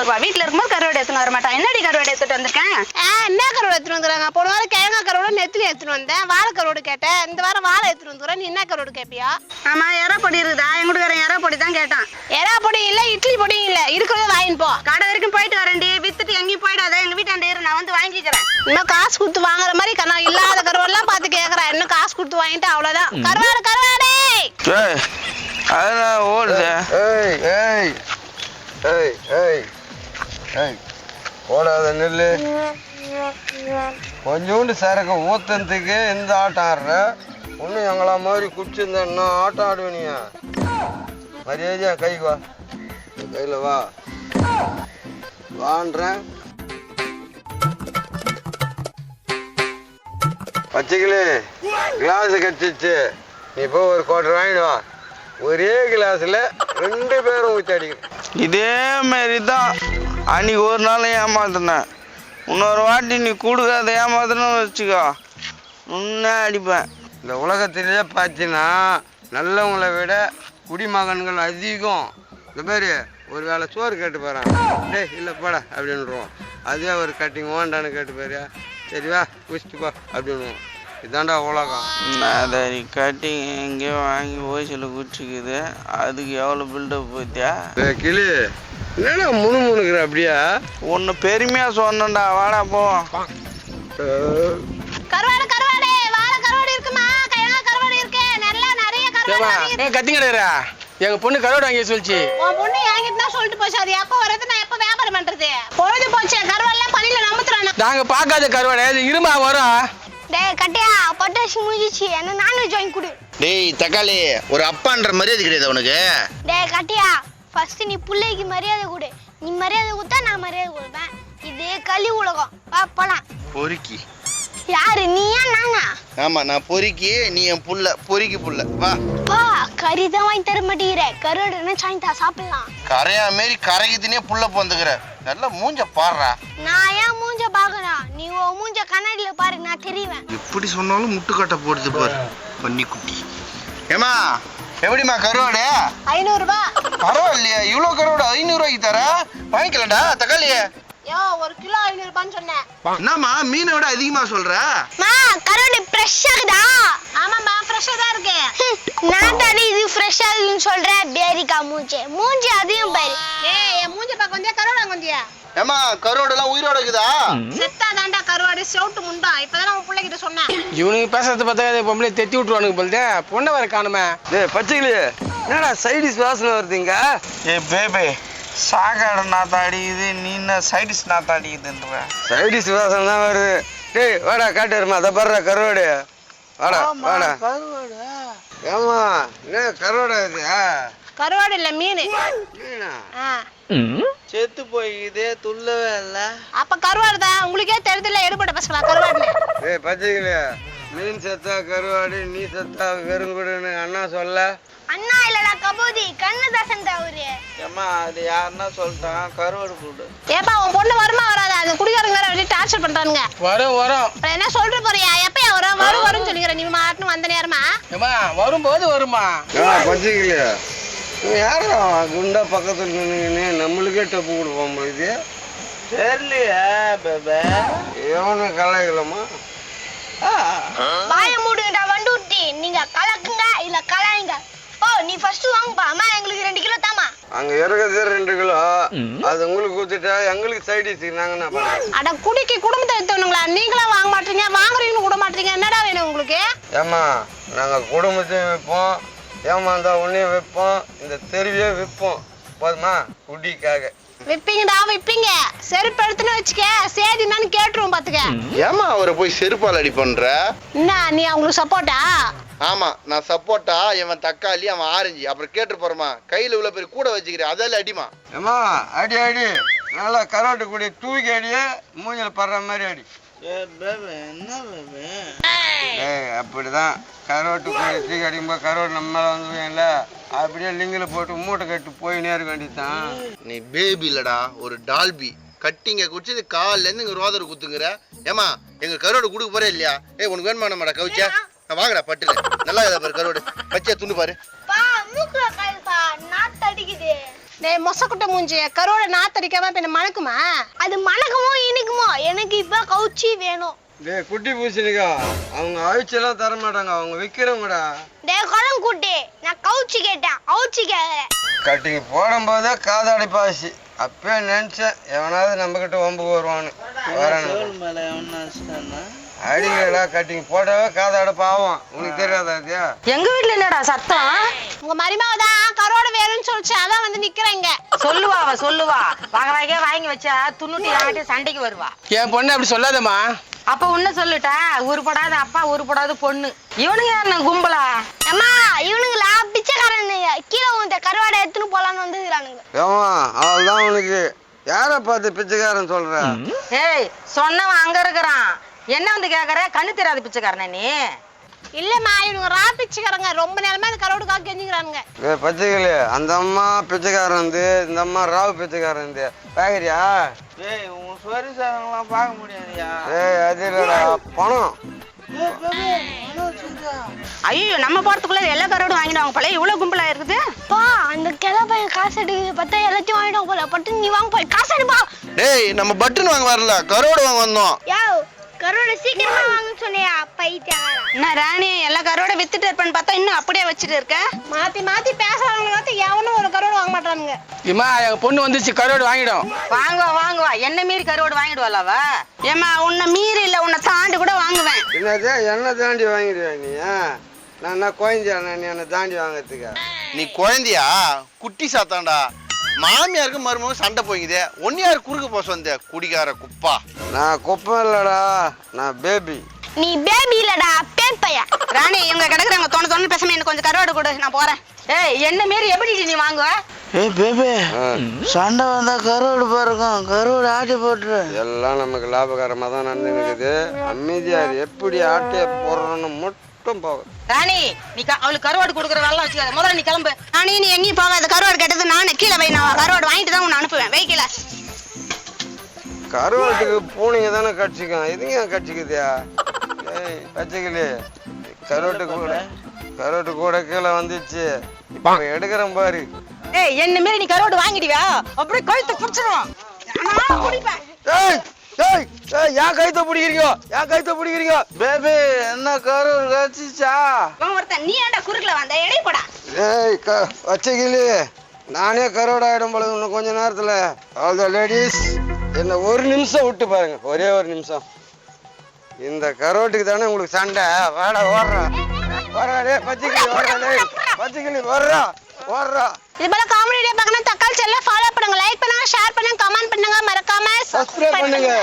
வருவா வீட்டுல இருக்கும்போது கருவாடு எடுத்துன்னு வர மாட்டான். என்னடி கருவாடு எடுத்துட்டு வந்திருக்கேன்? ஆ, என்ன கருவாடு எடுத்துட்டு வந்துக்கிறாங்க போன வாரம் கிழங்கா கருவாடு நெத்திலி எடுத்துட்டு வந்தேன். வாழை கருவாடு கேட்டேன். இந்த வாரம் வாழை எடுத்துட்டு வந்துக்கிறேன் நீ என்ன கருவாடு கேட்பியா ஆமா எறா பொடி இருக்குதா? எங்க வீட்டுக்காரன் எறா பொடி தான் கேட்டான். எறா பொடி இல்ல இட்லி பொடி இல்ல. இருக்கிறத வாங்கிட்டு போ. கடை வரைக்கும் போயிட்டு வரேன்டி. வித்துட்டு எங்கேயும் போயிடாத. எங்க வீட்டாண்ட இரு நான் வந்து வாங்கிக்கிறேன் இன்னும் காசு கொடுத்து வாங்குற மாதிரி கண்ணா இல்லாத கருவாடுலாம் பார்த்து கேக்குறேன் இன்னும் காசு கொடுத்து வாங்கிட்டு அவ்வளவுதான். கருவாடு கருவாடு ஏய் அதெல்லாம் ஓடுது ஏய் ஏய் ஏய் ஏய் ஏய் ஓடாத நெல்லு. கொஞ்சோண்டு சரக்கு ஊத்தத்துக்கு இந்த ஆட்டம் ஆடுற. ஒன்றும் எங்களா மாதிரி குடிச்சிருந்தேன்னா ஆட்டம் ஆடுவனியா மரியாதையா கைக்கு வா. கையில் வா. வான்றேன். பச்சைக்கிளி கிளாஸ் கட்டிச்சு. நீ இப்போ ஒரு குவார்டர் வாங்கிடு வா. ஒரே கிளாஸில் ரெண்டு பேரும் ஊற்றி அடிக்கணும். இதே மாரி தான் அன்னைக்கு ஒரு நாள் ஏமாத்தினேன். இன்னொரு வாட்டி நீ கொடுக்காத ஏமாத்தணும்னு வச்சுக்கோ. உன்ன அடிப்பேன். இந்த உலகத்திலேயே பார்த்தீங்கன்னா நல்லவங்களை விட குடிமகன்கள் அதிகம். இந்த மாதிரி ஒரு வேளை சோறு கேட்டு போகிறான் டேய் இல்லை போடா அப்படின்றோம் அதே ஒரு கட்டிங் ஓண்டான்னு கேட்டு போறியா சரி வா குடிச்சிட்டு போ அப்படின்னுவோம். இதாண்டா உலகம். அதை நீ கட்டி எங்கேயோ வாங்கி ஓய்சில் குச்சிக்குது அதுக்கு எவ்வளோ பில்டப் போத்தியா? கிளி. என்னடா முணு முணுக்குற அப்படியா? ஒன்று பெருமையாக சொன்னேன்டா வாடா போ. கருவாடு கருவாடு வாழை கருவாடு இருக்குமா? கிழங்கா கருவாடு இருக்கு. நல்லா நிறைய கருவாடு வாங்கிட்டு- கத்திங்கடா எங்க பொண்ணு கருவாடு வாங்கி சொல்லிச்சு. உன் பொண்ணு என்கிட்ட தான் சொல்லிட்டு போச்சு. அது எப்போ வருது நான் எப்போ வியாபாரம் பண்றது? பொழுது போச்சு. கருவாடுலாம் பனியில நமுத்துறானா? நாங்க பார்க்காத கருவாடு. இது இருமா வரும். டேய் கட்டியா? பட்டாசு முடிஞ்சிச்சு. என்ன நான்வெஜ் வாங்கி கொடு. டேய் தக்காளி ஒரு அப்பான்ற மரியாதை கிடையாது உனக்கு. டேய் கட்டியா? ஃபர்ஸ்ட் நீ பிள்ளைக்கு மரியாதை கொடு. நீ மரியாதை கொடுத்தா நான் மரியாதை கொடுப்பேன். இது கலி உலகம். வா போலாம். பொறுக்கி. யாரு நீயா நானா? ஆமா நான் பொறுக்கி நீ என் புள்ள. பொறுக்கி புள்ள. வா. பா கறி தான் வாங்கி தர மாட்டேங்கிற. கருவாடு சாய்ந்தா சாப்பிடலாம். கரையா மாரி கரைக்குதுனே புள்ள போந்துக்கிற. நல்லா மூஞ்ச பாடுறா. நான் ஏன் மூஞ்ச பார்க்கணும் நீ உன் மூஞ்ச கண்ணாடியில பாரு நான் தெரிவேன். எப்படி சொன்னாலும் முட்டுக்கட்டை போடுது பாரு. பன்னி குட்டி ஏமா எப்படிம்மா கருவாடு? ஐநூறு ரூபாய் பரவாயில்லையா. இவ்வளோ கருவாடு ஐநூறுரூவாய்க்கு தர வாங்கிக்கலடா தக்காளியே. யோ ஒரு கிலோ ஐநூறு ரூபான்னு சொன்னேன் என்னம்மா மீனை விட அதிகமா சொல்ற? மா கருவாடு ஃப்ரெஷ் ஆகுதா ஆமாம்மா ஃப்ரெஷ்ஷா தான் இருக்கு. நான் தானே இது ஃப்ரெஷ் ஆகுதுன்னு சொல்றேன். பேரிக்கா மூஞ்சி. மூஞ்சி அதையும் பாரு. ஏய் என் மூஞ்சி பார்க்க வந்தியா? கருவாடு வந்தியா? ஏமா கருவாடெல்லாம் உயிரோட இருக்குதா? செத்தா தாண்டா கருவாடு. செவுட்டு முண்டா. இப்பதான் உன் பிள்ளைகிட்ட சொன்னேன். இவனுக்கு பேசுறது பார்த்தா பொம்பளை தெத்தி விட்டுருவானுங்க போலதே பொண்ணை வர காணுமே. டேய் பச்சைக்கிளி. என்னடா சைடிஸ் வாசனை வருதுங்க ஏ பேபே. சாக்காடு நாத்தா அடிக்குது நீ என்ன சைடிஸ் நாத்தா அடிக்குதுன்ற சைடிஸ் வாசனை தான் வருது. டேய் வாடா காட்டுறமா அதை பாடுறா கருவாடு. வாடா வாடா. ஏமா என்ன கருவாடா இது? கருவாடு இல்ல மீன். செத்து போய்க்குதே துள்ளவே இல்லை. அப்ப கருவாடு தான். உங்களுக்கே தெரியுதுல எடுபட்ட பசங்களா கருவாடுன்னு டேய் பச்சைக்கிளி மீன் செத்தா கருவாடு நீ செத்தா வெறுங்குடுன்னு அண்ணா சொல்ல. அண்ணா இல்லடா கபூதி. கண்ணதாசன் அவரு. ஏம்மா அது யாருன்னா சொல்லிட்டான். கருவாடு போடு. ஏப்பா உன் பொண்ணு வருமா வராதா? அந்த குடிகாரங்க வேற வெளியே டார்ச்சர் பண்றானுங்க. வரும் வரும். அப்புறம் என்ன சொல்லிட்டு போறியா? எப்பயா வரும்? வரும் வரும்னு சொல்லிக்கிற. நீ மாட்டுன்னு வந்த நேரமா? ஏமா வரும்போது வருமா நீ யாரா? குண்டா பக்கத்துல நின்னுங்கன்னு நம்மளுக்கே டப்பு கொடுப்போம் இது. தெரியலையே பேபே. எவனு கலாய்க்கலாமா? வாய மூடுங்கடா வண்டு விட்டி நீங்க கலக்குங்க இல்ல ஓ நீ ஃபர்ஸ்ட் வாங்குப்பா. அம்மா எங்களுக்கு ரெண்டு கிலோ தாமா அங்க இருக்கிறது ரெண்டு கிலோ. அது உங்களுக்கு ஊத்திட்டா எங்களுக்கு சைடிஸ் நாங்க என்ன அட குடிக்கு குடும்பத்தை எடுத்தவனுங்களா நீங்களா வாங்க மாட்டீங்க வாங்குறீங்கன்னு கூட மாட்டீங்க. என்னடா வேணும் உங்களுக்கு? ஏம்மா நாங்க குடும்பத்தையும் விற்போம் ஏமாந்தா உன்னையும் விற்போம் இந்த தெருவையே விற்போம் போதுமா? குடிக்காக. விப்பீங்கடா விப்பீங்க. செருப்பு எடுத்துன்னு வச்சுக்க. சேதி என்னன்னு கேட்டுருவோம் பாத்துக்க. ஏமா அவரை போய் செருப்பால் அடி பண்ற? என்ன நீ அவங்களுக்கு சப்போர்ட்டா ஆமா நான் சப்போட்டா இவன் தக்காளி அவன் ஆரஞ்சு. அப்புறம் கேட்டு போறமா கையில உள்ள பேர் கூட வச்சுக்கிறேன் அதால அடிமா ஏம்மா அடி அடி. நல்லா கரோட்டு குடி தூக்கி அடியே மூஞ்சில படுற மாதிரி அடி. ஏ அப்படிதான். கரோட்டு குடி தூக்கி அடிக்கும்போது கரோட்டு நம்ம மேலே வந்துருவீங்கல்ல அப்படியே லிங்கில் போட்டு மூட்டை கட்டு போயினே இருக்க வேண்டியதுதான். நீ பேபி இல்லடா ஒரு டால்பி. கட்டிங்க குடிச்சது கால்ல இருந்து இங்க ரோதர் குத்துங்கிற. ஏமா எங்க கருவாடு கொடுக்க போறே இல்லையா? ஏய் உனக்கு வேணுமா நம்மடா கவிச்சா? நான் வாங்கடா பட்டுல நல்லா இருக்கா பாரு கருவாடு. பச்சையா துண்டு பாரு. டேய் மொசக்குட்ட மூஞ்சி கருவோட நாத்தடிக்காம பின்ன மணக்குமா? அது மணக்குமோ இனிக்குமோ? எனக்கு இப்ப கவுச்சி வேணும். டேய் குட்டி பூசணிக்கா அவங்க அழிச்செல்லாம் தர மாட்டாங்க அவங்க விற்கிறவங்கடா டேய் குளம் கூட்டி. நான் கவுச்சி கேட்டேன் அவுச்சி கேட்கறேன் கட்டிங் போடும்போதே காதாடி பாசி அப்பயே நினைச்சேன் எவனாவது நம்ம கிட்ட ஒம்புக்கு வருவான்னு வரணும் அடிக்கடா கட்டிங். போட்டவே காதாட பாவம். உனக்கு தெரியாதா எங்க வீட்ல என்னடா சத்தம்? உங்க மருமாவை தான் கரோட வேணும்னு சொல்லிச்சு அதான் வந்து நிக்கிறேங்க சொல்லுவா அவ சொல்லுவா. வகையா வாங்கி வச்சா துண்ணுட்டி ஆட்டி சண்டைக்கு வருவா. என் பொண்ணு அப்படி சொல்லாதம்மா. அப்ப உன்ன சொல்லுட்டா? உருப்படாத அப்பா உருப்படாத பொண்ணு. இவனுங்க என்ன கும்பலா? அம்மா இவனுங்களா? பிச்சைக்காரனுங்க கீழே உந்த கருவாடை எடுத்துன்னு போலான்னு வந்துக்கிறானுங்க ஏமா அவள்தான் உனக்கு. யாரை பார்த்து பிச்சைக்காரன் சொல்ற? ஏய் சொன்னவன் அங்க இருக்கிறான். என்ன வந்து கேக்குற? கண்ணு தெரியாத பிச்சைக்காரனா நீ? இல்லம்மா இவனுங்க ரா பிச்சைக்காரங்க. ரொம்ப நேரமா இந்த கரோடுக்காக கெஞ்சிக்கிறானுங்க. ஏ பச்சைக்கிளி அந்த அம்மா பிச்சைக்காரன் வந்து இந்த அம்மா ராவு பிச்சைக்காரன் வந்து பாக்குறியா? டேய் உன் சொரி சாதங்களாம் பார்க்க முடியாதுயா ஏய் அது இல்லடா பணம். ஐயோ நம்ம போறதுக்குள்ள எல்லா கரோடும் வாங்கிடுவாங்க போல. இவ்வளவு கும்பலா இருக்குது? பா அந்த கிளை பையன் காசு எடுக்குது பார்த்தா எல்லாத்தையும் வாங்கிட்டு போல. பட்டு நீ வாங்க போய் காசு எடுப்பா. டேய் நம்ம பட்டன் வாங்க வரல. கரோடு வாங்க வந்தோம். யோ கரோட சீக்கிரமா வாங்கன்னு சொன்னியா பைத்தியாரா என்ன ராணி எல்லா கரோட வித்துட்டு இருப்பேன்னு பார்த்தா இன்னும் அப்படியே வச்சுட்டு இருக்க? மாத்தி மாத்தி பேசுறவங்க பார்த்து எவனும் ஒரு கரோடு வாங்க மாட்டானுங்க. இம்மா எங்க பொண்ணு வந்துச்சு கருவாடு வாங்கிடும். வாங்குவா வாங்குவா. என்ன மீறி கருவாடு வாங்கிடுவாள் அவ? ஏமா உன்னை மீறி இல்ல உன்னை தாண்டி கூட வாங்குவேன். என்னது என்ன தாண்டி வாங்கிடுவா நீ நான் என்ன குழந்தையா நீ என்னை தாண்டி வாங்கறதுக்கு? நீ குழந்தையா? குட்டி சாத்தான்டா. மாமியாருக்கு மருமக சண்டை போய்க்குதே. ஒன்னு யாரு குறுக்க போக சொந்த குடிகார குப்பா? நான் குப்பை இல்லடா நான் பேபி. நீ பேபி இல்லடா பேப்பையா ராணி இவங்க கிடக்குறாங்க தோணு தோணு பேசாம எனக்கு கொஞ்சம் கருவாடு கொடு நான் போறேன். ஏய் என்ன மீறி எப்படி நீ வாங்குவ? ஏய் பேபி சண்டை வந்தா கருவாடு பாருக்கும் கருவாடு ஆட்டி போட்டுரு. எல்லாம் நமக்கு லாபகரமாக தான் நடந்துருக்குது அமைதியா இரு. எப்படி ஆட்டைய போடுறோன்னு மட்டும் போகும். ராணி நீ க- அவளுக்கு கருவாடு கொடுக்குற வேலை வச்சுக்காத. முதல்ல நீ கிளம்பு. ராணி நீ எங்கேயும் போகாத. கருவாடு கேட்டது நானு. கீழே வை நான் கருவாடு வாங்கிட்டு தான் உன்னை அனுப்புவேன். வை கீழே. கருவாட்டுக்கு பூனைங்க தானே கடிச்சிக்கும் இதுங்க ஏன் கடிச்சிக்குதியா ஏய் பச்சைக்கிளி. கருவாட்டு கூட கருவாட்டு கூட கீழே வந்துச்சு. இப்போ எடுக்கிறேன் பாரு. ஏய் என்ன மீறி நீ கருவாடு வாங்கிடுவியா? அப்படியே கழுத்தை பிடிச்சிருவோம். நான் குடிப்பேன் ஏய் ஏய் ஏய் ஏன் கைத்த பிடிக்கிறீங்க ஏன் கைத்த பிடிக்கிறீங்க. பேபி என்ன கருவாடு கடிச்சிச்சா இவன் ஒருத்தன் நீ ஏன்டா குறுக்கல வந்த? எடை போடா. ஏய் க பச்சைக்கிளி நானே கருவாடு ஆகிடும் போல இன்னும் கொஞ்ச நேரத்தில். ஆல் த லேடிஸ் என்ன ஒரு நிமிஷம் விட்டு பாருங்க. ஒரே ஒரு நிமிஷம். இந்த கரோட்டுக்கு தானே உங்களுக்கு சண்டை? வாடா ஓடுறா. ஓடுறா டே பச்சைக்கிளி ஓடுறா டேய். பச்சைக்கிளி ஓடுறா ஓடுறா. இது போல காமெடி பார்க்கணும் தக்காளி சேனலை ஃபாலோ பண்ணுங்க லைக் பண்ணுங்க ஷேர் பண்ணுங்க கமெண்ட் பண்ணுங்க மறக்காம சப்ஸ்கிரைப் பண்ணுங்க.